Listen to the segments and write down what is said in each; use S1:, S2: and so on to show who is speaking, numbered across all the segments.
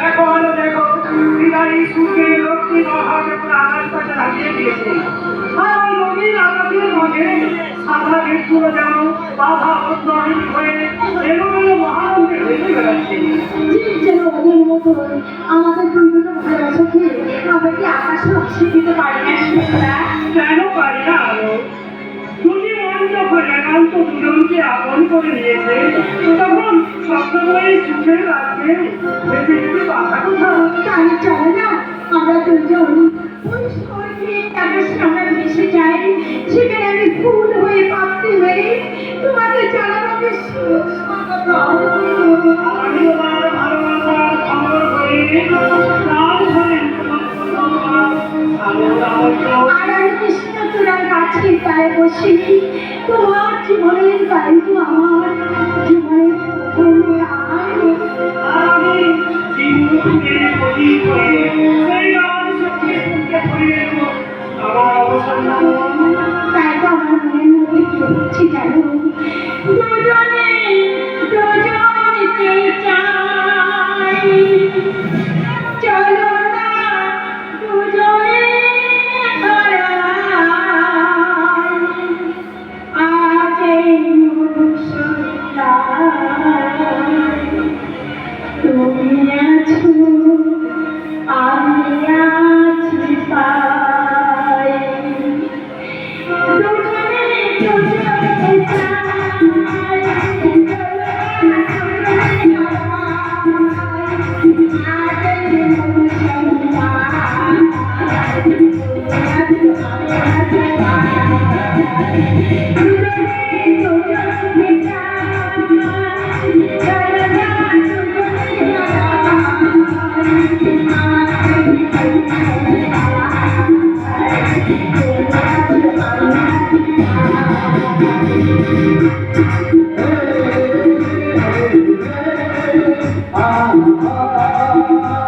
S1: আলো দেখো বিদারী সুখে লক্ষ্মী মহাদেবর আকাশটাকে লাগিয়ে দিয়েছে ওই রঙিন আকাশের মাঝে সাদা মেঘগুলো যেন বাধা অন্তরীণ হয়ে এলোমেলো মহানন্দে ভেসে বেড়াচ্ছে
S2: যেন ওদের মতো আমাদের দুজনে ভালোবাসাকে আমরা কি আকাশে দিতে পারি না?
S1: কেন পারি না আলো যদি মন যখন একান্ত দুজনকে আপন করে নিয়েছে। তখন সবসময় সুখে রাখবে বেশি কিছু বাধা কোথাও
S2: তাই চলে না। আমরা দুজন আকাশে আমরা ভেসে যাই। সেখানে আমি ফুল হয়ে পাপড়ি হয়ে
S1: আলো আলো
S2: আর আমি কৃষ্ণ চূড়ার গাছের গায়ে বসে। তোমার জীবনের দায়িত্ব আমার। Ah, ah, ah, ah.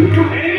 S2: Thank you.